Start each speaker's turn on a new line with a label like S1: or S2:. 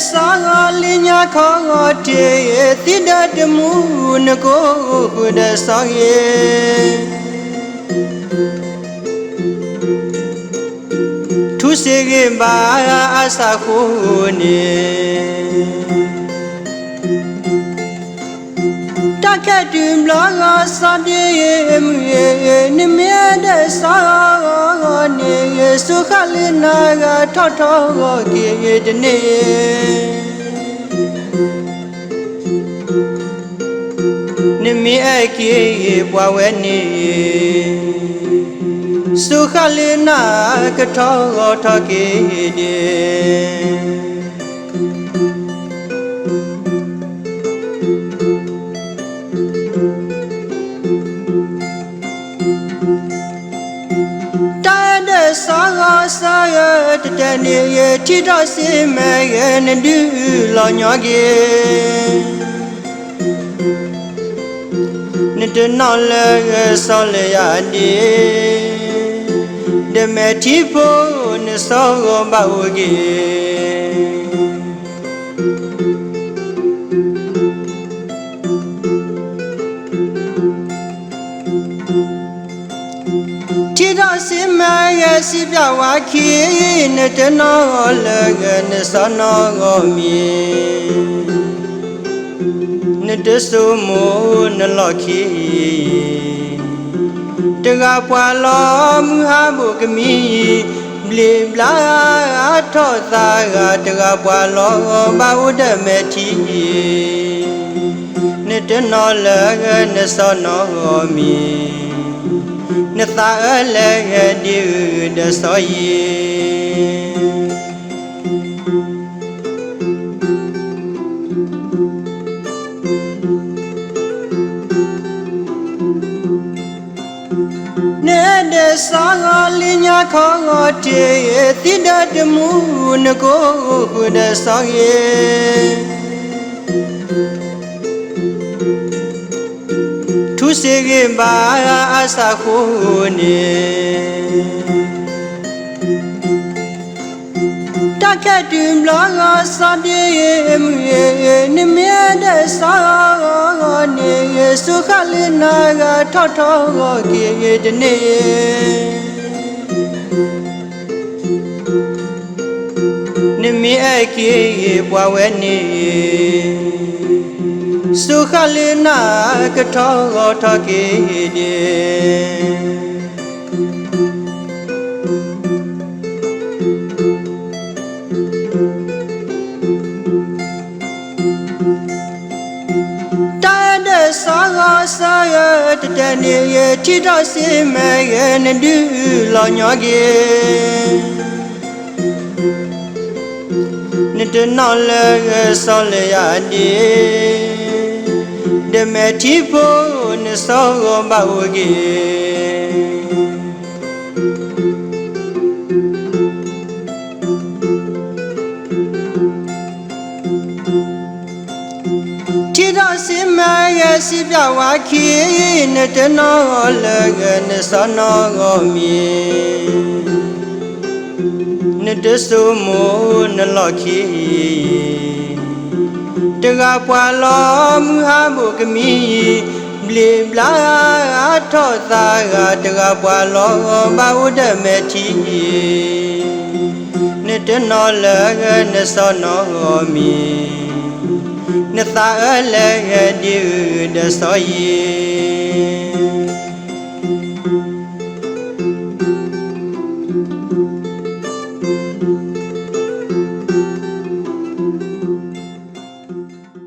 S1: Sangalinya kode tidak demu nego kuda sangi Tu segi mbaya asakuni ဒတမှုနကိုတဲ့ဆောင်ရဲ့သူစေကဘာအစာခုနေတကက်တူဘလာကစာပြေမူရဲ့နမြတဲ့စာနေစုခလနာကထောက်ထောက်ကေတနေ့နမီအကေပွားဝဲနေစုခလနာကထောက်ထောက်ကေ tene ye tida se me ye ne du la nya ge ne de na le ye so le ya ni de me ti po ne so go ba wo ge တီဖို့နဆောဘာဝကေတိရစိမရဲ့စီပြဝါခိနတနောလကနသနောဂောမိနတဆုမောနလောခိတကပွာလောမဟာဘုကမိဘလဘလာထောသာကတကပွာလောဘာဝဒမေတိနတနောလကနသနောဂောမိ နသာအလည်းဒီဒဆိုယီနေတဲ့စာကလင်းညာခေါ်တဲ့တိဒတမှုနကိုဒဆိုယီ kusege mbaya asakune taketim laga sadeye emye nimede sagane sukhalina ga thotogo kiyedne nimi ake bwaweni. สุขเลนากะทอทอเกเดตาเดสากาสายตะเนเยทิดสิเมเยนดุลอญอเก နတနော်လဲဆောလေရဒီ ဒမေတီဖို့နဆောဘဝဂေတိရစိမရဲ့စီပြဝါခိနတနော်လဲနဆောနောဂောမီနတဆုမောနလောခိ တကပွာလောမဟာဘုကမိဘလီဘလာထောသာကတကပွာလောဘာဝဒမေတိနတနောလကနသောနောမီနသာအလကဒီဒသောယေ